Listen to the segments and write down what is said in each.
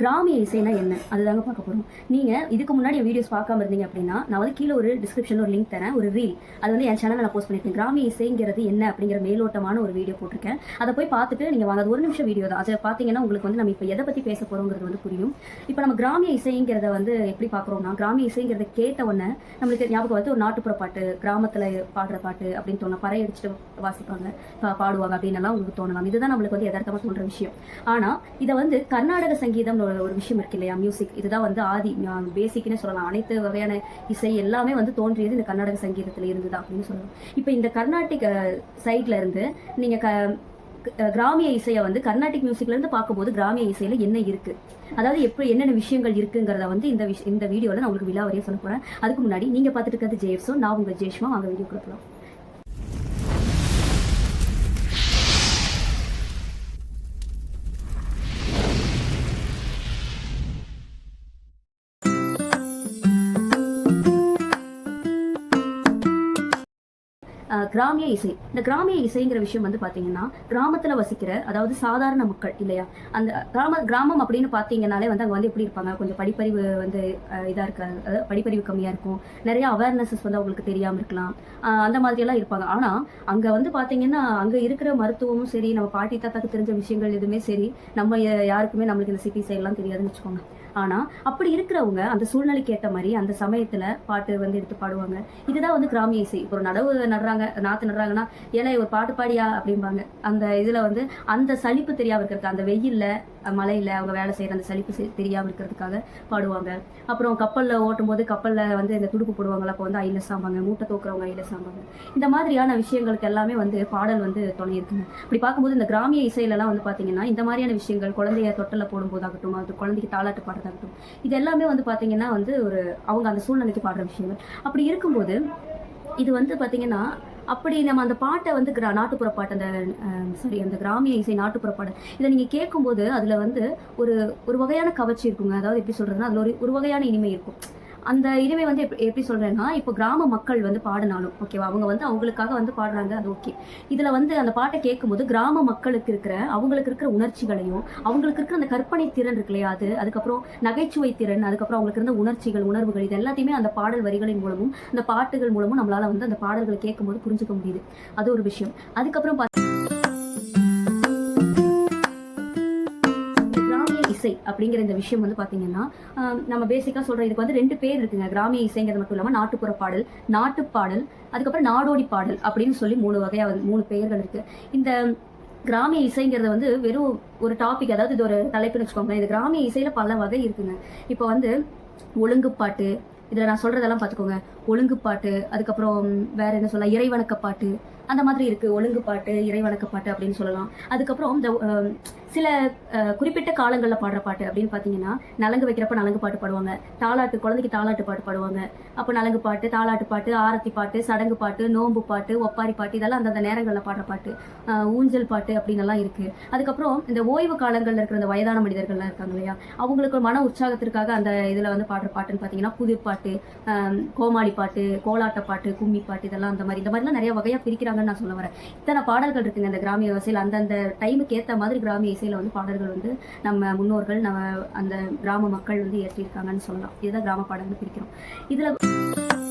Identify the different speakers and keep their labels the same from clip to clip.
Speaker 1: கிராமிய இசைனா என்ன? அதுதாங்க பார்க்க போகிறோம் நீங்கள் இதுக்கு முன்னாடி என் வீடியோஸ் பார்க்காம இருந்தீங்க அப்படின்னா நான் வந்து கீழே ஒரு டிஸ்கிரிப்ஷனில் ஒரு லிங்க் தரேன். ஒரு ரீல் அது வந்து என் சேனலில் நான் போஸ்ட் பண்ணியிருக்கேன். கிராமிய இசைங்கிறது என்ன அப்படிங்கிற மேலோட்டமான ஒரு வீடியோ போட்டிருக்கேன். அதை போய் பார்த்துட்டு நீங்கள் வாங்க அது ஒரு நிமிஷம் வீடியோ தான். அதை பார்த்தீங்கன்னா உங்களுக்கு வந்து நம்ம இப்போ எதை பற்றி பேச போகிறோங்கிறது வந்து புரியும். இப்போ நம்ம கிராமிய இசைங்கிறத வந்து எப்படி பார்க்குறோம்னா கிராமிய இசைங்கிறத கேட்ட உடனே நம்மளுக்கு ஞாபகம் வந்து ஒரு நாட்டுப்புற பாட்டு கிராமத்தில் பாடுற பாட்டு அப்படின்னு தோணும். பறை அடிச்சுட்டு வாசிப்பாங்க. பாடுவாங்க அப்படின்னு எல்லாம் உங்களுக்கு தோணலாம். இதுதான் நம்மளுக்கு வந்து எதார்த்தமாக சொல்கிற விஷயம். ஆனால் இதை வந்து கர்நாடக சங்கீதம் ஒரு விஷயம் இருக்கு இல்லையா? மியூசிக் இதுதான் வந்து ஆதி பேசிக்னே சொல்லலாம். அனைத்து வகையான இசை எல்லாமே வந்து தோன்றியது இந்த கர்நாடக சங்கீதத்தில் இருந்து தான் அப்படின்னு சொல்லலாம். இப்போ இந்த கர்நாடிக் சைட்ல இருந்து நீங்கள் க கிராமிய இசையை வந்து கர்நாடிக் மியூசிக்ல இருந்து பார்க்கும்போது கிராமிய இசையில என்ன இருக்கு? அதாவது எப்படி என்னென்ன விஷயங்கள் இருக்குங்கிறத வந்து இந்த விஷ இந்த வீடியோவில் நான் உங்களுக்கு விழாவரையே சொல்ல போறேன். அதுக்கு முன்னாடி நீங்க பார்த்துட்டு இருக்கிறது ஜேஎஃப்ஸோ நான் உங்க ஜெயஷ்மா. அவங்க வீடியோ கொடுக்கலாம் கிராமிய இசை. இந்த கிராமிய இசைங்கிற விஷயம் வந்து பாத்தீங்கன்னா கிராமத்துல வசிக்கிற அதாவது சாதாரண மக்கள் இல்லையா? அந்த கிராம கிராமம் அப்படின்னு பாத்தீங்கன்னாலே வந்து அங்க வந்து எப்படி இருப்பாங்க? கொஞ்சம் படிப்பறிவு வந்து இதாக இதா இருக்க அதாவது படிப்பறிவு கம்மியா இருக்கும். நிறைய அவேர்னஸஸ் வந்து அவங்களுக்கு தெரியாம இருக்கலாம். அந்த மாதிரி எல்லாம் இருப்பாங்க. ஆனா அங்க வந்து பாத்தீங்கன்னா அங்க இருக்கிற மருத்துவமும் சரி நம்ம பாட்டி தாத்தாக்கு தெரிஞ்ச விஷயங்கள் எதுவுமே சரி நம்ம யாருக்குமே நம்மளுக்கு இந்த சிட்டி சைட்லாம் தெரியாதுன்னு வச்சுக்கோங்க. ஆனா அப்படி இருக்கிறவங்க அந்த சூழ்நிலைக்கு ஏற்ற மாதிரி அந்த சமயத்துல பாட்டு வந்து எடுத்து பாடுவாங்க. இதுதான் வந்து கிராமிய இசை. இப்போ ஒரு நடவு நடுறாங்க நாற்று நடுறாங்கன்னா ஏன்னா ஒரு பாட்டு பாடியா? அப்படிம்பாங்க. அந்த இதுல வந்து அந்த சலிப்பு தெரியாம இருக்கிறதுக்கு அந்த வெயில்ல அஹ், அவங்க வேலை செய்யற அந்த சலிப்பு தெரியாமல் தெரியாம இருக்கிறதுக்காக பாடுவாங்க. அப்புறம் கப்பல்ல ஓட்டும் போது கப்பல்ல வந்து இந்த துடுப்பு போடுவாங்கல்ல அப்போ வந்து ஐல சாம்பாங்க. மூட்டை தூக்குறவங்க ஐல சாம்பாங்க. இந்த மாதிரியான விஷயங்களுக்கு எல்லாமே வந்து பாடல் வந்து துணை இருக்குங்க அப்படி பார்க்கும்போது இந்த கிராமிய இசையிலலாம் வந்து பாத்தீங்கன்னா இந்த மாதிரியான விஷயங்கள் குழந்தைய தொட்டில் போடும்போதாகட்டும் அது குழந்தைக்கு தாளாட்டு பாடுறதாகட்டும் இது எல்லாமே வந்து பாத்தீங்கன்னா வந்து ஒரு அவங்க அந்த சூழ்நிலைக்கு பாடுற விஷயங்கள். அப்படி இருக்கும்போது இது வந்து பாத்தீங்கன்னா அப்படி நம்ம அந்த பாட்டை வந்து கிரா நாட்டுப்புற பாட்டு அந்த சாரி அந்த கிராமிய இசை நாட்டுப்புற பாடல் இதை நீங்கள் கேட்கும்போது அதில் வந்து ஒரு ஒரு வகையான கவர்ச்சி இருக்குங்க. அதாவது எப்படி சொல்றதுன்னா அதில் ஒரு ஒரு வகையான இனிமை இருக்கும். அந்த இனிமை வந்து எப்படி எப்படி சொல்றேன்னா இப்போ கிராம மக்கள் வந்து பாடினாலும் ஓகேவா அவங்க வந்து அவங்களுக்காக வந்து பாடுறாங்க அது ஓகே இதுல வந்து அந்த பாட்டை கேட்கும்போது கிராம மக்களுக்கு இருக்கிற அவங்களுக்கு இருக்கிற உணர்ச்சிகளையும் அவங்களுக்கு இருக்கிற அந்த கற்பனை திறன் இருக்கு இல்லையா அது? அதுக்கப்புறம் நகைச்சுவை திறன் அதுக்கப்புறம் அவங்களுக்கு இருந்த உணர்ச்சிகள் உணர்வுகள் இது எல்லாத்தையுமே அந்த பாடல் வரிகளின் மூலமும் அந்த பாட்டுகள் மூலமும் நம்மளால வந்து அந்த பாடல்களை கேட்கும்போது புரிஞ்சுக்க முடியுது. அது ஒரு விஷயம். அதுக்கப்புறம் பார்த்தீங்கன்னா இசை அப்படிங்கிற இந்த விஷயம் வந்து பாத்தீங்கன்னா நம்ம பேசிக்கா சொல்ற இதுக்கு வந்து ரெண்டு பேர் இருக்குங்க. கிராமிய இசைங்கிறது மட்டும் இல்லாம நாட்டுப்புற பாடல் நாட்டுப்பாடல் அதுக்கப்புறம் நாடோடி பாடல் அப்படின்னு சொல்லி மூணு வகையா வந்து மூணு பெயர்கள் இருக்கு. இந்த கிராமிய இசைங்கிறது வந்து வெறும் ஒரு டாபிக் அதாவது இது ஒரு தலைப்புன்னு வச்சுக்கோங்களேன். இது கிராமிய இசையில பல வகை இருக்குங்க. இப்போ வந்து ஒழுங்குப்பாட்டு இதுல நான் சொல்றதெல்லாம் பார்த்துக்கோங்க ஒழுங்குப்பாட்டு அதுக்கப்புறம் வேற என்ன சொல்லலாம்? இறைவணக்க பாட்டு அந்த மாதிரி இருக்குது ஒழுங்கு பாட்டு இறை வணக்க பாட்டு அப்படின்னு சொல்லலாம். அதுக்கப்புறம் இந்த சில குறிப்பிட்ட காலங்களில் பாடுற பாட்டு அப்படின்னு பார்த்தீங்கன்னா நலங்கு வைக்கிறப்ப நலங்கு பாட்டு பாடுவாங்க. தாலாட்டு குழந்தைக்கு தாலாட்டு பாட்டு பாடுவாங்க. அப்போ நலங்கு பாட்டு தாலாட்டு பாட்டு ஆரத்தி பாட்டு சடங்கு பாட்டு நோம்பு பாட்டு ஒப்பாரி பாட்டு இதெல்லாம் அந்தந்த நேரங்களில் பாடுற பாட்டு. ஊஞ்சல் பாட்டு அப்படின்னு எல்லாம் அதுக்கப்புறம் இந்த ஓய்வு காலங்களில் இருக்கிற இந்த வயதான மனிதர்கள்லாம் இருக்காங்க இல்லையா? அவங்களுக்கு மன உற்சாகத்திற்காக அந்த இதில் வந்து பாடுற பாட்டுன்னு பார்த்தீங்கன்னா புதுப்பாட்டு பாட்டு கோமாளி பாட்டு கோலாட்ட பாட்டு கும்மி பாட்டு இதெல்லாம் அந்த மாதிரி. இந்த மாதிரிலாம் நிறைய வகையாக பிரிக்கிறாங்க பிரிக்கிறாங்கன்னு நான் சொல்ல வரேன். இத்தனை பாடல்கள் இருக்குங்க இந்த கிராமிய இசையில். அந்தந்த டைமுக்கு ஏற்ற மாதிரி கிராமிய இசையில் வந்து பாடல்கள் வந்து நம்ம முன்னோர்கள் நம்ம அந்த கிராம மக்கள் வந்து ஏற்றிருக்காங்கன்னு சொல்லலாம். இதுதான் கிராம பாடல்கள் பிரிக்கிறோம். இதில்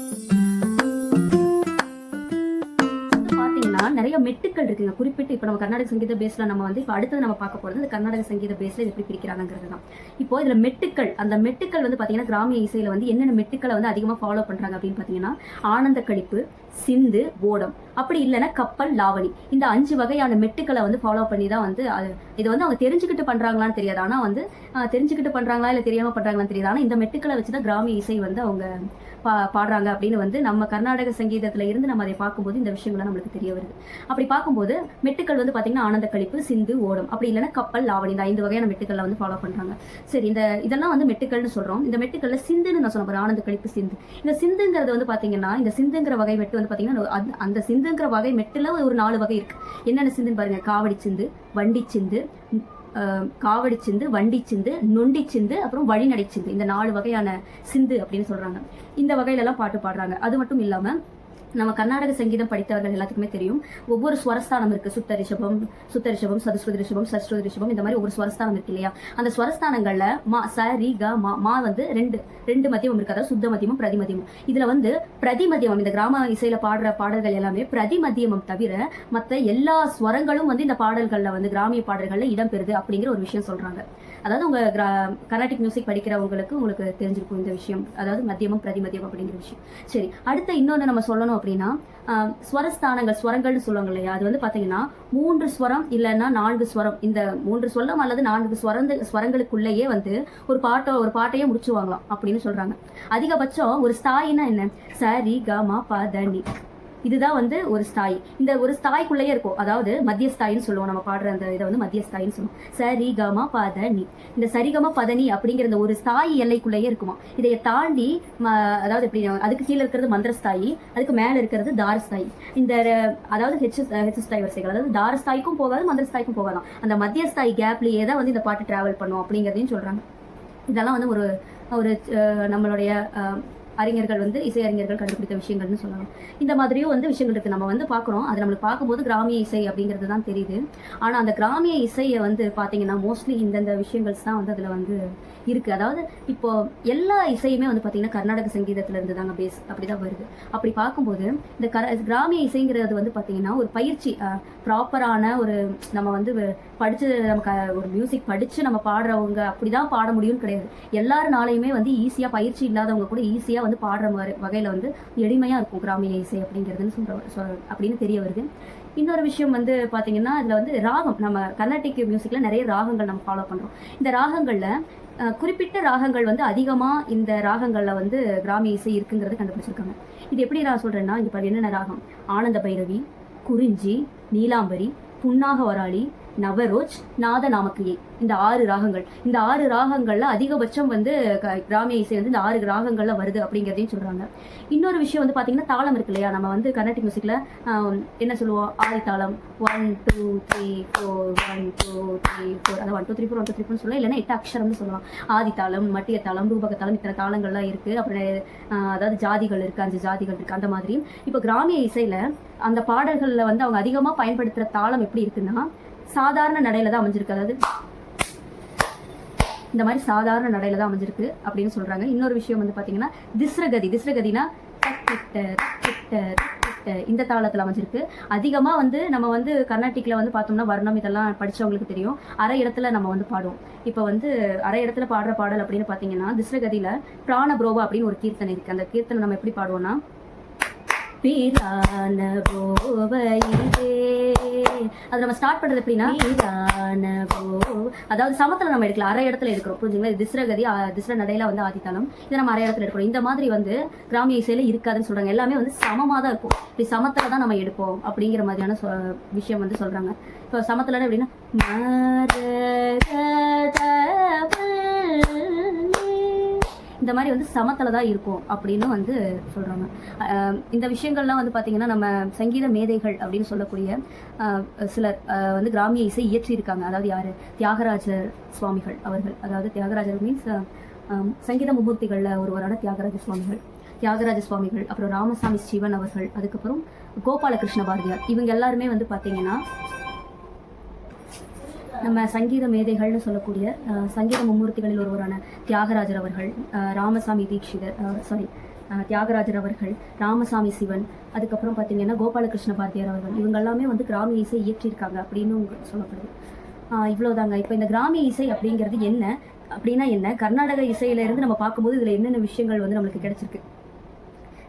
Speaker 1: நிறைய மெட்டுக்கள் இருக்குங்க. குறிப்பிட்டு இப்போ நம்ம கர்நாடக சங்கீத பேஸில் நம்ம வந்து இப்போ அடுத்தது நம்ம பார்க்க போகிறது இந்த கர்நாடக சங்கீத பேஸில் இது எப்படி பிரிக்கிறாங்கிறது தான். இப்போ இதில் மெட்டுக்கள் அந்த மெட்டுக்கள் வந்து பார்த்தீங்கன்னா கிராமிய இசையில் வந்து என்னென்ன மெட்டுக்களை வந்து அதிகமாக ஃபாலோ பண்ணுறாங்க அப்படின்னு பார்த்தீங்கன்னா ஆனந்த கழிப்பு சிந்து ஓடம். அப்படி இல்லைன்னா கப்பல் லாவணி. இந்த அஞ்சு வகையான மெட்டுக்களை வந்து ஃபாலோ பண்ணி தான் வந்து அது இது வந்து அவங்க தெரிஞ்சுக்கிட்டு பண்ணுறாங்களான்னு தெரியாது. ஆனால் வந்து தெரிஞ்சுக்கிட்டு பண்ணுறாங்களா இல்லை தெரியாமல் பண்ணுறாங்களான்னு தெரியாது. ஆனால் இந்த மெட்டுக்களை வச்சு தான் கிராமிய இசை வந்து அவங்க பா பாடுறாங்க அப்படின்னு வந்து நம்ம கர்நாடக சங்கீதத்தில் இருந்து நம்ம அதை பார்க்கும்போது இந்த விஷயங்கள்லாம் நம்மளுக்கு தெரிய வருது. அப்படி பார்க்கும்போது மெட்டுக்கள் வந்து பார்த்தீங்கன்னா ஆனந்த கழிப்பு சிந்து ஓடம் அப்படி இல்லைன்னா கப்பல் லாவணி இந்த ஐந்து வகையான மெட்டுக்களை வந்து ஃபாலோ பண்ணுறாங்க சரி இந்த இதெல்லாம் வந்து மெட்டுக்கள்னு சொல்கிறோம் இந்த மெட்டுக்கள்ல சிந்துன்னு நான் சொன்ன ஆனந்த கழிப்பு சிந்து. இந்த சிந்துங்கிறது வந்து பார்த்தீங்கன்னா இந்த சிந்துங்கிற வகை மெட்டு வந்து பார்த்தீங்கன்னா அந்த- அந்த சிந்துங்கிற வகை மெட்டில் ஒரு நாலு வகை இருக்குது என்னென்ன சிந்துன்னு பாருங்கள் காவடி சிந்து வண்டி சிந்து காவடி சிந்து வண்டி சிந்து நொண்டி சிந்து அப்புறம் வழிநடை சிந்து. இந்த நாலு வகையான சிந்து அப்படின்னு சொல்றாங்க. இந்த வகையிலலாம் பாட்டு பாடுறாங்க. அது மட்டும் இல்லாமல் நம்ம கர்நாடக சங்கீதம் படித்தவர்கள் எல்லாத்துக்குமே தெரியும். ஒவ்வொரு ஸ்வரஸ்தானம் இருக்கு. சுத்த ரிஷபம் சுத்த ரிஷபம் சதுஸ்ருதி ரிஷபம் சஸ்ருதி ரிஷபம் இந்த மாதிரி ஒரு ஸ்வரஸ்தானம் இருக்கு இல்லையா? அந்த ஸ்வரஸ்தானங்கள்ல மா ச ரி க மா மா வந்து ரெண்டு ரெண்டு மதியமும் இருக்கு. அதாவது சுத்த மதியமும் பிரதிமத்தியமும். இதுல வந்து பிரதிமத்தியமம் இந்த கிராம இசையில பாடுற பாடல்கள் எல்லாமே பிரதிமத்தியமம் தவிர மற்ற எல்லா ஸ்வரங்களும் வந்து இந்த பாடல்கள்ல வந்து கிராமிய பாடல்கள்ல இடம்பெறுது அப்படிங்கிற ஒரு விஷயம் சொல்றாங்க. அதாவது உங்க கிரா கர்நாடிக் மியூசிக் படிக்கிறவங்களுக்கு உங்களுக்கு தெரிஞ்சிருக்கும் இந்த விஷயம். அதாவது மதியமும் பிரதிமத்தியம் அப்படிங்கிற விஷயம். சரி அடுத்த இன்னொன்று நம்ம சொல்லணும் அப்படின்னா ஸ்வரஸ்தானங்கள் ஸ்வரங்கள்னு சொல்லுவாங்க இல்லையா? அது வந்து பார்த்தீங்கன்னா மூன்று ஸ்வரம் இல்லைன்னா நான்கு ஸ்வரம். இந்த மூன்று சொல்லம் அல்லது நான்கு ஸ்வரந்த ஸ்வரங்களுக்குள்ளேயே வந்து ஒரு பாட்டோ ஒரு பாட்டையே முடிச்சுவாங்களாம் அப்படின்னு சொல்றாங்க. அதிகபட்சம் ஒரு ஸ்தாயினா என்ன? சரி க பதனி இதுதான் வந்து ஒரு ஸ்தாய். இந்த ஒரு ஸ்தாய்க்குள்ளேயே இருக்கும். அதாவது மத்திய ஸ்தாயின்னு சொல்லுவோம். நம்ம பாடுற அந்த இதை வந்து மத்திய ஸ்தாயின்னு சொல்லுவோம். சரி பதனி. இந்த சரிகம பதனி அப்படிங்கிற இந்த ஒரு ஸ்தாயி எல்லைக்குள்ளேயே இருக்குமா? இதை தாண்டி அதாவது எப்படி அதுக்கு கீழே இருக்கிறது மந்திரஸ்தாயி அதுக்கு மேல இருக்கிறது தாரஸ்தாயி. இந்த அதாவது ஹெச் ஹெச் ஸ்தாய் வரிசைகள். அதாவது தாரஸ்தாய்க்கும் போகாது மந்திரஸ்தாய்க்கும் போகலாம் அந்த மத்திய ஸ்தாயி கேப்லயே தான் வந்து இந்த பாட்டு டிராவல் பண்ணும் அப்படிங்கிறதையும் சொல்றாங்க. இதெல்லாம் வந்து ஒரு ஒரு நம்மளுடைய அறிஞர்கள் வந்து இசையறிஞர்கள் கண்டுபிடித்த விஷயங்கள்னு சொல்லலாம். இந்த மாதிரியும் வந்து விஷயங்கள் இருக்கு. நம்ம வந்து பார்க்குறோம். அது நம்மளுக்கு பார்க்கும்போது கிராமிய இசை அப்படிங்கிறது தான் தெரியுது. ஆனால் அந்த கிராமிய இசையை வந்து பார்த்தீங்கன்னா மோஸ்ட்லி இந்தந்த விஷயங்கள்ஸ் தான் வந்து அதில் வந்து இருக்குது அதாவது இப்போ எல்லா இசையுமே வந்து பார்த்தீங்கன்னா கர்நாடக சங்கீதத்திலேருந்து தாங்க பேஸ் அப்படிதான் வருது. அப்படி பார்க்கும்போது இந்த கர கிராமிய இசைங்கிறது வந்து பார்த்தீங்கன்னா ஒரு பயிற்சி ப்ராப்பரான ஒரு நம்ம வந்து படிச்சு நம்ம க- ஒரு மியூசிக் படிச்சு நம்ம பாடுறவங்க அப்படிதான் பாட முடியும்னு கிடையாது. எல்லாருனாலையுமே வந்து ஈஸியாக பயிற்சி இல்லாதவங்க கூட ஈஸியாக வந்து பாடுற மாதிரி வகையில் வந்து எளிமையாக இருக்கும் கிராமிய இசை அப்படிங்கிறதுன்னு சொல்ற அப்படின்னு தெரிய வருது. இன்னொரு விஷயம் வந்து பார்த்தீங்கன்னா இதில் வந்து ராகம் நம்ம கர்நாடிக் மியூசிக்கில் நிறைய ராகங்கள் நம்ம ஃபாலோ பண்ணுறோம் இந்த ராகங்களில் குறிப்பிட்ட ராகங்கள் வந்து அதிகமாக இந்த ராகங்களில் வந்து கிராமிய இசை இருக்குங்கிறத கண்டுபிடிச்சிருக்காங்க. இது எப்படி நான் சொல்கிறேன்னா இங்கே பாரு என்னென்ன ராகம்? ஆனந்த பைரவி குறிஞ்சி நீலாம்பரி புன்னாக வராளி நவரோஜ் நாத நாமக்கியை இந்த ஆறு ராகங்கள். இந்த ஆறு ராகங்கள்ல அதிகபட்சம் வந்து க- கிராமிய இசை வந்து இந்த ஆறு ராகங்கள்ல வருது அப்படிங்கிறதையும் சொல்றாங்க. இன்னொரு விஷயம் வந்து பாத்தீங்கன்னா தாளம் இருக்கு இல்லையா? நம்ம வந்து கர்நாடிக் மியூசிக்ல என்ன சொல்லுவோம்? ஆதி தாளம். One two three four one two three four அதாவது one two three four one two three four சொல்லலாம் இல்லைன்னா எட்டு அக்ஷரம்னு சொல்லலாம் ஆதி தாளம் மட்டிய தாளம் ரூபக தாளம் இத்தனை தாளங்கள்லாம் இருக்கு. அப்புறம் அதாவது ஜாதிகள் இருக்கு அஞ்சு ஜாதிகள் இருக்கு அந்த மாதிரி. இப்போ கிராமிய இசையில அந்த பாடல்களில் வந்து அவங்க அதிகமாக பயன்படுத்துகிற தாளம் எப்படி இருக்குன்னா சாதாரண நடையில தான் அமைஞ்சிருக்கு. அதாவது இந்த மாதிரி சாதாரண நடையில தான் அமைஞ்சிருக்கு அப்படின்னு சொல்றாங்க. இன்னொரு விஷயம் வந்து பாத்தீங்கன்னா திஸ்ரகதி. திஸ்ரகதினா இந்த தாளத்துல அமைஞ்சிருக்கு. அதிகமா வந்து நம்ம வந்து கர்நாடிக்ல வந்து பார்த்தோம்னா வர்ணம் இதெல்லாம் படிச்சவங்களுக்கு தெரியும். அரை இடத்துல நம்ம வந்து பாடுவோம். இப்போ வந்து அரை இடத்துல பாடுற பாடல் அப்படின்னு பாத்தீங்கன்னா திஸ்ரகதியில் பிராண புரோவா அப்படின்னு ஒரு கீர்த்தனை இருக்கு. அந்த கீர்த்தனை நம்ம எப்படி பாடுவோம்னா பிரான போவையிலே அது நம்ம ஸ்டார்ட் பண்றது எப்படின்னா பிரான போ அதாவது சமத்துல நம்ம எடுக்கலாம் அரை இடத்துல எடுக்கிறோம். புரிஞ்சுங்களா? இது திஸ்ரகதி திஸ்ர நடையில வந்து ஆதித்தாளம் இதை நம்ம அரை இடத்துல எடுக்கிறோம். இந்த மாதிரி வந்து கிராமிய இசையில இருக்காதுன்னு சொல்றாங்க. எல்லாமே வந்து சமமா தான் இருக்கும். இப்படி சமத்துல தான் நம்ம எடுப்போம் அப்படிங்கிற மாதிரியான சொ- விஷயம் வந்து சொல்றாங்க. இப்போ சமத்துல எப்படின்னா இந்த மாதிரி வந்து சமத்தில் தான் இருக்கும் அப்படின்னு வந்து சொல்கிறாங்க இந்த விஷயங்கள்லாம் வந்து பார்த்திங்கன்னா நம்ம சங்கீத மேதைகள் அப்படின்னு சொல்லக்கூடிய சிலர் வந்து கிராமிய இசை இயற்றியிருக்காங்க. அதாவது யார்? தியாகராஜர் சுவாமிகள் அவர்கள். அதாவது தியாகராஜர் மீன்ஸ் சங்கீத முகூர்த்திகளில் ஒருவரான தியாகராஜ சுவாமிகள். தியாகராஜ சுவாமிகள் அப்புறம் ராமசாமி சிவன் அவர்கள் அதுக்கப்புறம் கோபாலகிருஷ்ண பாரதியார். இவங்க எல்லாருமே வந்து பார்த்திங்கன்னா நம்ம சங்கீத மேதைகள்னு சொல்லக்கூடிய சங்கீத மும்மூர்த்திகளில் ஒருவரான தியாகராஜர் அவர்கள் ராமசாமி தீட்சிதர் சாரி தியாகராஜர் அவர்கள் ராமசாமி சிவன் அதுக்கப்புறம் பார்த்தீங்கன்னா கோபாலகிருஷ்ண பாரதியார் அவர்கள் இவங்க எல்லாமே வந்து கிராமிய இசை இயற்றியிருக்காங்க அப்படின்னு சொல்லப்படுது. இவ்வளோதாங்க இப்போ இந்த கிராமிய இசை அப்படிங்கிறது என்ன? அப்படின்னா என்ன? கர்நாடக இசையிலேருந்து நம்ம பார்க்கும்போது இதில் என்னென்ன விஷயங்கள் வந்து நம்மளுக்கு கிடைச்சிருக்கு?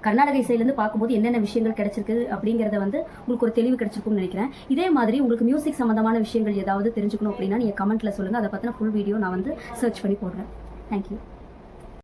Speaker 1: கர்நாடக இசையிலேருந்து பார்க்கும்போது என்னென்ன விஷயங்கள் கிடைச்சிருக்கு அப்படிங்கிறத வந்து உங்களுக்கு ஒரு தெளிவு கிடைச்சிருக்கும்னு நினைக்கிறேன். இதே மாதிரி உங்களுக்கு மியூசிக் சம்மந்தமான விஷயங்கள் ஏதாவது தெரிஞ்சுக்கணும் அப்படின்னா நீங்கள் கமெண்ட்டில் சொல்லுங்கள் அதை பற்றின ஃபுல் வீடியோ நான் வந்து சர்ச் பண்ணி போடுறேன். தேங்க்யூ